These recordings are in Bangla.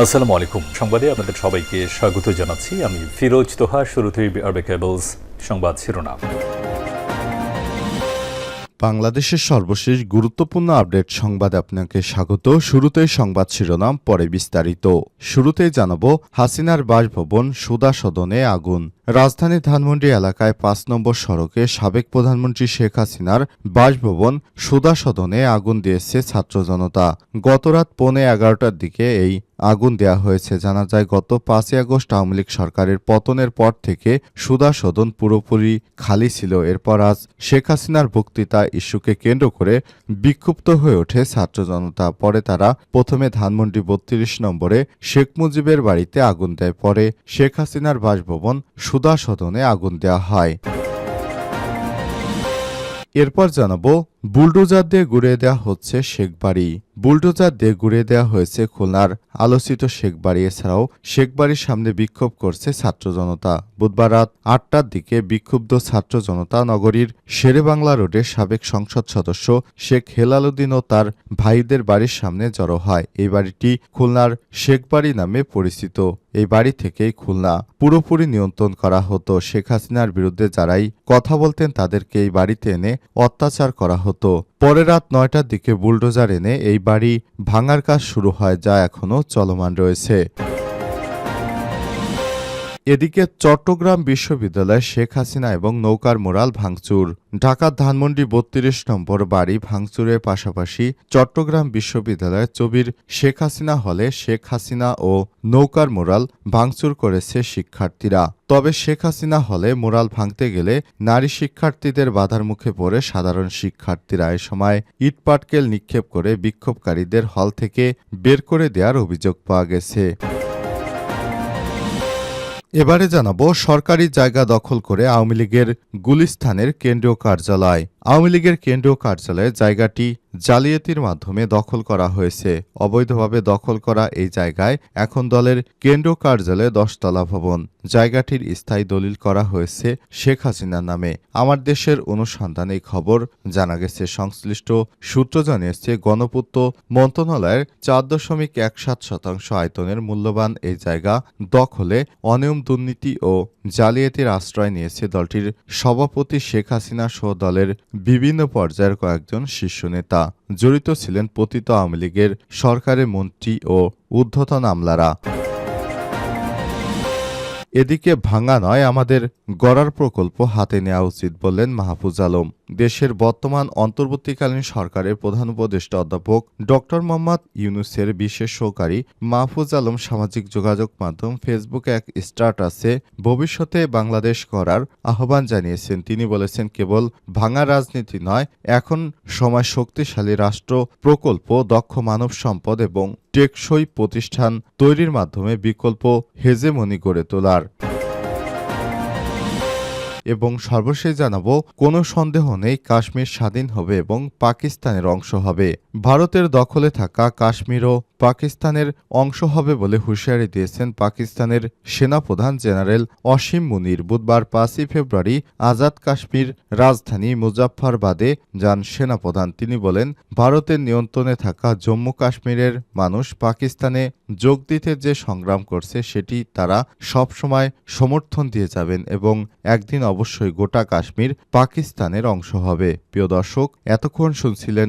আসসালামু আলাইকুম। সংবাদে আপনাদের সবাইকে স্বাগত জানাচ্ছি। আমি ফিরোজ তোহা, শুরুতেই আরবে কেবলস সংবাদ শিরোনাম। বাংলাদেশের সর্বশেষ গুরুত্বপূর্ণ আপডেট সংবাদে আপনাকে স্বাগত। শুরুতেই সংবাদ শিরোনাম, পরে বিস্তারিত। শুরুতেই জানাব, হাসিনার বাসভবন সুদা সদনে আগুন। রাজধানী ধানমন্ডি এলাকায় পাঁচ নম্বর সড়কে সাবেক প্রধানমন্ত্রী শেখ হাসিনার বাসভবন সুদা সদনে আগুন দিয়েছে ছাত্র জনতা। গতরাত পৌনে এগারোটার দিকে এই আগুন দেয়া হয়েছে। জানা যায়, গত পাঁচই আগস্ট আওয়ামী লীগ সরকারের পতনের পর থেকে সুদা সদন পুরোপুরি খালি ছিল। এরপর আজ শেখ হাসিনার বক্তৃতা ইস্যুকে কেন্দ্র করে বিক্ষুব্ধ হয়ে ওঠে ছাত্র জনতা। পরে তারা প্রথমে ধানমন্ডি বত্রিশ নম্বরে শেখ মুজিবের বাড়িতে আগুন দেয়। পরে শেখ হাসিনার বাসভবন সুদা সদনে আগুন দেওয়া হয়। এরপর জানাব বুলডোজার দিয়ে গুড়িয়ে দেওয়া হচ্ছে শেখবাড়ি বুলডোজার দিয়ে গুড়িয়ে দেওয়া হয়েছে খুলনার আলোচিত শেখবাড়ি এছাড়াও শেখবাড়ির সামনে বিক্ষোভ করছে ছাত্র জনতা। বুধবার রাত আটটার দিকে বিক্ষুব্ধ ছাত্র জনতা নগরীর শেরেবাংলা রোডের সাবেক সংসদ সদস্য শেখ হেলালুদ্দিন ও তার ভাইদের বাড়ির সামনে জড়ো হয়। এই বাড়িটি খুলনার শেখবাড়ি নামে পরিচিত। এই বাড়ি থেকেই খুলনা পুরোপুরি নিয়ন্ত্রণ করা হতো। শেখ হাসিনার বিরুদ্ধে যারাই কথা বলতেন তাদেরকে এই বাড়িতে এনে অত্যাচার করা হতো। পরে রাত নয়টার দিকে বুলডোজার এনে এই বাড়ি ভাঙার কাজ শুরু হয় যা এখনও চলমান রয়েছে। এদিকে চট্টগ্রাম বিশ্ববিদ্যালয়ে শেখ হাসিনা এবং নৌকার মোরাল ভাঙচুর। ঢাকার ধানমন্ডি বত্রিশ নম্বর বাড়ি ভাঙচুরের পাশাপাশি চট্টগ্রাম বিশ্ববিদ্যালয়ে চবির শেখ হাসিনা হলে শেখ হাসিনা ও নৌকার মোরাল ভাঙচুর করেছে শিক্ষার্থীরা। তবে শেখ হাসিনা হলে মোরাল ভাঙতে গেলে নারী শিক্ষার্থীদের বাধার মুখে পড়ে সাধারণ শিক্ষার্থীরা। এ সময় ইটপাটকেল নিক্ষেপ করে বিক্ষোভকারীদের হল থেকে বের করে দেওয়ার অভিযোগ পাওয়া গেছে। এবারে জানাব সরকারি জায়গা দখল করে আওয়ামী লীগের গুলিস্থানের কেন্দ্রীয় কার্যালয়। আওয়ামী লীগের কেন্দ্রীয় কার্যালয়ে জায়গাটি জালিয়াতির মাধ্যমে দখল করা হয়েছে। অবৈধভাবে দখল করা এই জায়গায় এখন দলের কেন্দ্রীয় কার্যালয়ে দশতলা ভবন। জায়গাটির স্থায়ী দলিল করা হয়েছে শেখ হাসিনার নামে। আমার দেশের অনুসন্ধানে এই খবর জানা গেছে। সংশ্লিষ্ট সূত্র জানিয়েছে, গণপূর্ত মন্ত্রণালয়ের চার দশমিক এক সাত শতাংশ আয়তনের মূল্যবান এই জায়গা দখলে অনিয়ম, দুর্নীতি ও জালিয়াতির আশ্রয় নিয়েছে দলটির সভাপতি শেখ হাসিনা সহ দলের বিভিন্ন পর্যায়ের কয়েকজন শীর্ষ নেতা জড়িত ছিলেন পতিত আওয়ামী লীগের সরকারের মন্ত্রী ও ঊর্ধ্বতন আমলারা এদিকে ভাঙা নয়, আমাদের গড়ার প্রকল্প হাতে নেওয়া উচিত বললেন মাহফুজ আলম। দেশের বর্তমান অন্তর্বর্তীকালীন সরকারের প্রধান উপদেষ্টা অধ্যাপক ড মোহাম্মদ ইউনুসের বিশেষ সহকারী মাহফুজ আলম সামাজিক যোগাযোগ মাধ্যম ফেসবুকে এক স্ট্যাটাসে ভবিষ্যতে বাংলাদেশ করার আহ্বান জানিয়েছেন। তিনি বলেছেন, কেবল ভাঙা রাজনীতি নয়, এখন সময় শক্তিশালী রাষ্ট্র, প্রকল্প, দক্ষ মানব সম্পদ এবং টেকসই প্রতিষ্ঠান তৈরির মাধ্যমে বিকল্প হেজেমনি গড়ে তোলার। এবং সর্বশেষ জানাব, কোনো সন্দেহ নেই, কাশ্মীর স্বাধীন হবে এবং পাকিস্তানের অংশ হবে। ভারতের দখলে থাকা কাশ্মীরও পাকিস্তানের অংশ হবে বলে হুঁশিয়ারি দিয়েছেন পাকিস্তানের সেনাপ্রধান জেনারেল অসীম মুনির। বুধবার পাঁচই ফেব্রুয়ারি আজাদ কাশ্মীর রাজধানী মুজাফফরবাদে যান সেনাপ্রধান। তিনি বলেন, ভারতের নিয়ন্ত্রণে থাকা জম্মু কাশ্মীরের মানুষ পাকিস্তানে যোগ দিতে যে সংগ্রাম করছে, সেটি তারা সবসময় সমর্থন দিয়ে যাবেন এবং একদিন অবশ্যই গোটা কাশ্মীর পাকিস্তানের অংশ হবে। প্রিয় দর্শক, এতক্ষণ শুনছিলেন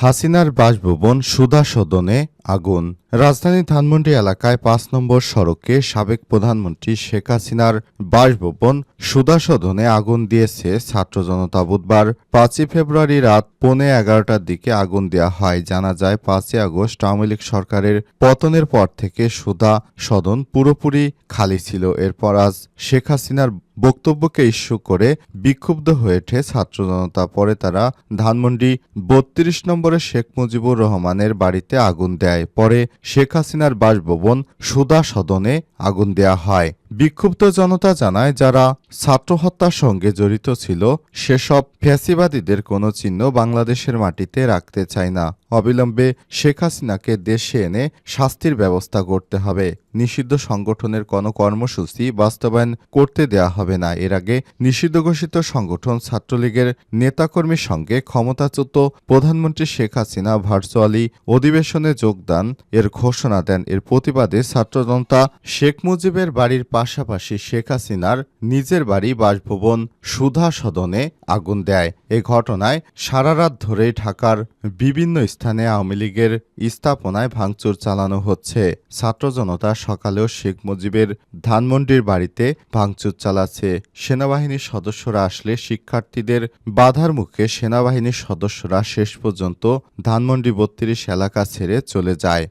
হাসিনার বাসভবন সুধা সদনে আগুন। রাজধানী ধানমন্ডি এলাকায় পাঁচ নম্বর সড়কে সাবেক প্রধানমন্ত্রী শেখ হাসিনার বাসভবন সুধা সদনে আগুন দিয়েছে ছাত্র জনতা বুধবার। পাঁচই ফেব্রুয়ারি রাত পৌনে এগারোটার দিকে আগুন দেওয়া হয়। জানা যায়, পাঁচই আগস্ট আওয়ামী লীগ সরকারের পতনের পর থেকে সুধা সদন পুরোপুরি খালি ছিল। এরপর আজ শেখ হাসিনার বক্তব্যকে ইস্যু করে বিক্ষুব্ধ হয়ে ওঠে ছাত্র জনতা পরে তারা ধানমন্ডি বত্রিশ নম্বরে শেখ মুজিবুর রহমানের বাড়িতে আগুন দেয়। পরে শেখ হাসিনার বাসভবন সুদা সদনে আগুন দেয়া হয়। বিক্ষুব্ধ জনতা জানায় যারা ছাত্র হত্যার সঙ্গে জড়িত ছিল, সেসব ফ্যাসিবাদীদের কোনো চিহ্ন বাংলাদেশের মাটিতে রাখতে চায় না। অবিলম্বে শেখ হাসিনাকে দেশে এনে শাস্তির ব্যবস্থা করতে হবে। নিষিদ্ধ সংগঠনের কোনো কর্মসূচি বাস্তবায়ন করতে দেয়া হবে না। এর আগে নিষিদ্ধ ঘোষিত সংগঠন ছাত্রলীগের নেতাকর্মীর সঙ্গে ক্ষমতাচ্যুত প্রধানমন্ত্রী শেখ হাসিনা ভার্চুয়ালি অধিবেশনে যোগদান এর ঘোষণা দেন। এর প্রতিবাদে ছাত্রজনতা শেখ মুজিবের বাড়ির পাশাপাশি শেখ হাসিনার নিজের বাড়ি বাসভবন সুধা সদনে আগুন দেয়। এ ঘটনায় সারা রাত ধরে ঢাকার বিভিন্ন স্থানে আওয়ামী লীগের স্থাপনায় ভাঙচুর চালানো হচ্ছে। ছাত্র জনতা সকালেও শেখ মুজিবের ধানমন্ডির বাড়িতে ভাঙচুর চালাচ্ছে। সেনাবাহিনীর সদস্যরা আসলে শিক্ষার্থীদের বাধার মুখে সেনাবাহিনীর সদস্যরা শেষ পর্যন্ত ধানমন্ডি বত্রিশ এলাকা ছেড়ে চলে যায়।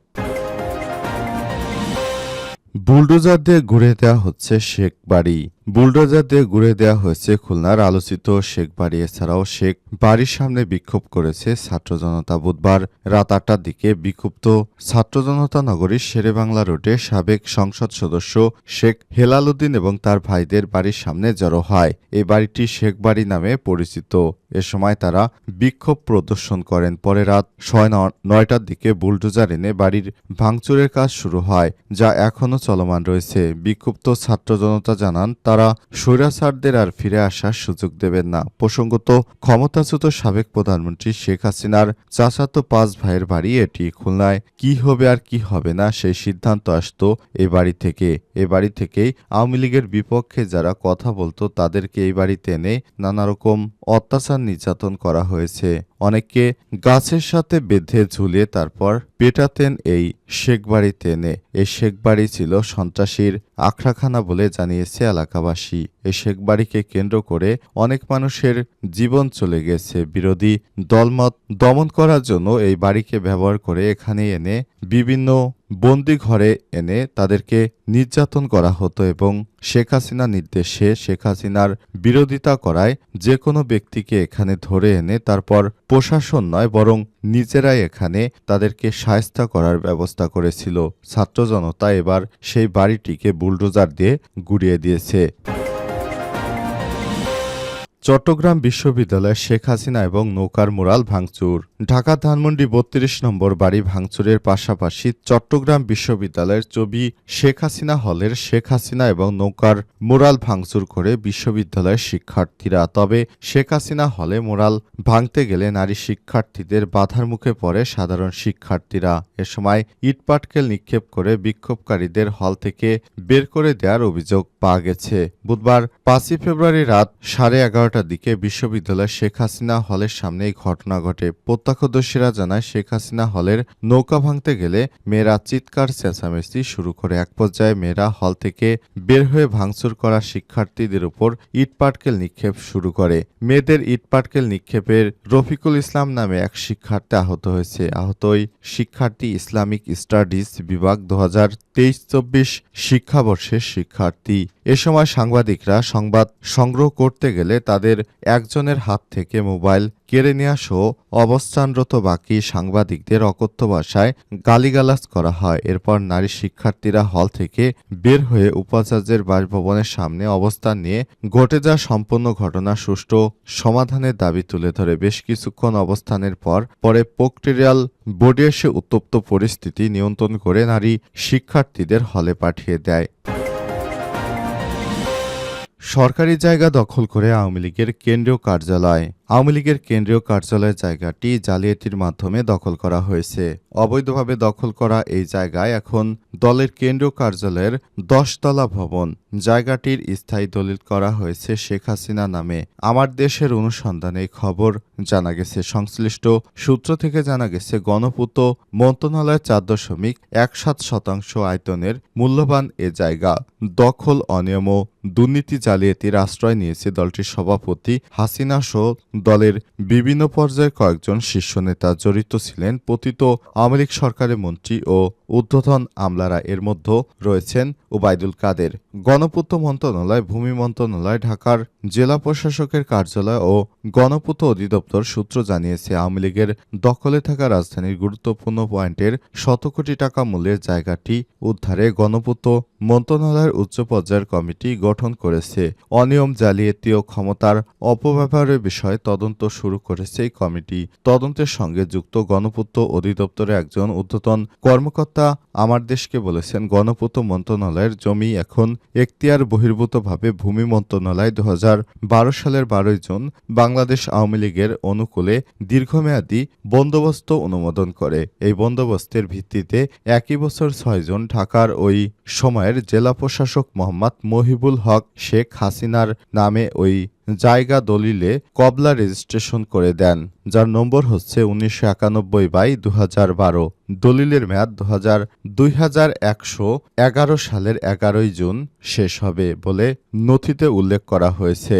বুলডোজার দিয়ে ঘুরে দেওয়া হচ্ছে শেখ বাড়ি। বুলডোজার দিয়ে ঘুরে দেওয়া হয়েছে খুলনার আলোচিত শেখ বাড়ি। এছাড়াও শেখ বাড়ির সামনে বিক্ষোভ করেছে ছাত্র জনতা বুধবার রাত আটটার দিকে। বিক্ষুব্ধ ছাত্র জনতা নগরীর শেরেবাংলা রোডে সাবেক সংসদ সদস্য শেখ হেলাল উদ্দিন এবং তার ভাইদের বাড়ির সামনে জড়ো হয়। এই বাড়িটি শেখ বাড়ি নামে পরিচিত। এ সময় তারা বিক্ষোভ প্রদর্শন করেন। পরে রাত ছয় নয়টার দিকে বুলডোজার এনে বাড়ির ভাঙচুরের কাজ শুরু হয়, যা এখনও চলমান রয়েছে। বিক্ষুব্ধ ছাত্র জনতা জানান, তারা স্বৈরাচারদের আর ফিরে আসার সুযোগ দেবেন না। প্রসঙ্গত, ক্ষমতাচ্যুত সাবেক প্রধানমন্ত্রী শেখ হাসিনার চাচাতো পাঁচ ভাইয়ের বাড়ি এটি খুলনায়। কি হবে আর কি হবে না সেই সিদ্ধান্ত আসতো এ বাড়ি থেকে। এ বাড়ি থেকেই আওয়ামী লীগের বিপক্ষে যারা কথা বলতো তাদেরকে এই বাড়িতে এনে নানা রকম অত্যাচার নির্যাতন করা হয়েছে। অনেককে গাছের সাথে বেঁধে ঝুলিয়ে তারপর পেটাতেন এই শেখবাড়িতে এনে এই শেখবাড়ি ছিল সন্ত্রাসীর আখড়াখানা বলে জানিয়েছে এলাকাবাসী। এই শেখবাড়িকে কেন্দ্র করে অনেক মানুষের জীবন চলে গেছে। বিরোধী দলমত দমন করার জন্য এই বাড়িকে ব্যবহার করে এখানে এনে বিভিন্ন বন্দি ঘরে এনে তাদেরকে নির্যাতন করা হতো এবং শেখ হাসিনা নির্দেশে শেখ হাসিনার বিরোধিতা করায় যে কোনো ব্যক্তিকে এখানে ধরে এনে তারপর প্রশাসন নয়, বরং নিজেরাই এখানে তাদেরকে সায়স্তা করার ব্যবস্থা করেছিল। ছাত্র জনতা এবার সেই বাড়িটিকে বুলডোজার দিয়ে গুড়িয়ে দিয়েছে। চট্টগ্রাম বিশ্ববিদ্যালয়ে শেখ হাসিনা এবং নৌকার মুরাল ভাঙচুর ঢাকা ধানমন্ডি বত্রিশ নম্বর বাড়ি ভাঙচুরের পাশাপাশি চট্টগ্রাম বিশ্ববিদ্যালয়ের ছবি শেখ হাসিনা হলের শেখ হাসিনা এবং নৌকার মুরাল ভাঙচুর করে বিশ্ববিদ্যালয়ের শিক্ষার্থীরা। তবে শেখ হাসিনা হলে মুরাল ভাঙতে গেলে নারী শিক্ষার্থীদের বাধার মুখে পড়ে সাধারণ শিক্ষার্থীরা। এ সময় ইটপাটকেল নিক্ষেপ করে বিক্ষোভকারীদের হল থেকে বের করে দেওয়ার অভিযোগ পাওয়া গেছে। বুধবার পাঁচই ফেব্রুয়ারি রাত সাড়ে এগারোটার দিকে বিশ্ববিদ্যালয়ের শেখ হাসিনা হলের সামনে এই ঘটনা ঘটে। প্রত্যক্ষদর্শীরা জানায়, শেখ হাসিনা হলের নৌকা ভাঙতে গেলে মেয়েরা চিৎকার, চেঁচামেচি শুরু করে। এক পর্যায়ে মেয়েরা হল থেকে বের হয়ে ভাঙচুর করা শিক্ষার্থীদের উপর ইটপাটকেল নিক্ষেপ শুরু করে। মেয়েদের ইটপাটকেল নিক্ষেপের রফিকুল ইসলাম নামে এক শিক্ষার্থী আহত হয়েছে। আহত শিক্ষার্থী ইসলামিক স্টাডিজ বিভাগ দু হাজার তেইশ চব্বিশ শিক্ষাবর্ষের শিক্ষার্থী। এ সময় সাংবাদিকরা সংবাদ সংগ্রহ করতে গেলে তাদের একজনের হাত থেকে মোবাইল কেড়ে নেওয়া সহ অবস্থানরত বাকি সাংবাদিকদের অকথ্য ভাষায় গালিগালাজ করা হয়। এরপর নারী শিক্ষার্থীরা হল থেকে বের হয়ে উপাচার্যের বাসভবনের সামনে অবস্থান নিয়ে ঘটে যাওয়া সম্পূর্ণ ঘটনা সুষ্ঠু সমাধানের দাবি তুলে ধরে। বেশ কিছুক্ষণ অবস্থানের পর পরে প্রক্টোরিয়াল বোর্ডে এসে উত্তপ্ত পরিস্থিতি নিয়ন্ত্রণ করে নারী শিক্ষার্থীদের হলে পাঠিয়ে দেয়। সরকারি জায়গা দখল করে আওয়ামী লীগের কেন্দ্রীয় কার্যালয়। আওয়ামী লীগের কেন্দ্রীয় কার্যালয়ের জায়গাটি জালিয়াতির মাধ্যমে দখল করা হয়েছে। অবৈধভাবে দখল করা এই জায়গায় এখন দলের কেন্দ্রীয় কার্যালয়ের দশতলা ভবন। জায়গাটির স্থায়ী দলিল করা হয়েছে শেখ হাসিনা নামে। আমার দেশের অনুসন্ধানে খবর জানা গেছে। সংশ্লিষ্ট সূত্র থেকে জানা গেছে গণপূর্ত মন্ত্রণালয়ের চার দশমিক এক সাত শতাংশ আয়তনের মূল্যবান এ জায়গা। দখল, অনিয়ম দুর্নীতি জালিয়াতির আশ্রয় নিয়েছে দলটির সভাপতি হাসিনা সহ দলের বিভিন্ন পর্যায়ে কয়েকজন শীর্ষ নেতা জড়িত ছিলেন পতিত আওয়ামী লীগ সরকারের মন্ত্রী ও ঊর্ধ্বতন আমলারা এর মধ্যে রয়েছেন ওবায়দুল কাদের। গণপূর্ত মন্ত্রণালয়, ভূমি মন্ত্রণালয়, ঢাকার জেলা প্রশাসকের কার্যালয় ও গণপূর্ত অধিদপ্তর সূত্র জানিয়েছে, আওয়ামী লীগের দখলে থাকা রাজধানীর গুরুত্বপূর্ণ পয়েন্টের শত কোটি টাকা মূল্যের জায়গাটি উদ্ধারে গণপূর্ত মন্ত্রণালয়ের উচ্চ পর্যায়ের কমিটি গঠন করেছে। অনিয়ম জালিয়াতি ও ক্ষমতার অপব্যবহারের বিষয়ে তদন্ত শুরু করেছে এই কমিটি। তদন্তের সঙ্গে যুক্ত গণপূর্ত অধিদপ্তরের একজন ঊর্ধ্বতন কর্মকর্তা আমার দেশকে বলেছেন গণপূর্ত মন্ত্রণালয়ের জমি এখন এখতিয়ার বহির্ভূতভাবে ভূমি মন্ত্রণালয় দু বারো সালের বারোই জুন বাংলাদেশ আওয়ামী লীগের অনুকূলে দীর্ঘমেয়াদী বন্দোবস্ত অনুমোদন করে। এই বন্দোবস্তের ভিত্তিতে একই বছর ছয়জন ঢাকার ওই সময়ের জেলা প্রশাসক মোহাম্মদ মহিবুল হক শেখ হাসিনার নামে ওই জায়গা দলিলে কবলা রেজিস্ট্রেশন করে দেন, যার নম্বর হচ্ছে উনিশশো একানব্বই বাই দু হাজার বারো। দলিলের মেয়াদ দু হাজার দুই হাজার একশো এগারো সালের এগারোই জুন শেষ হবে বলে নথিতে উল্লেখ করা হয়েছে।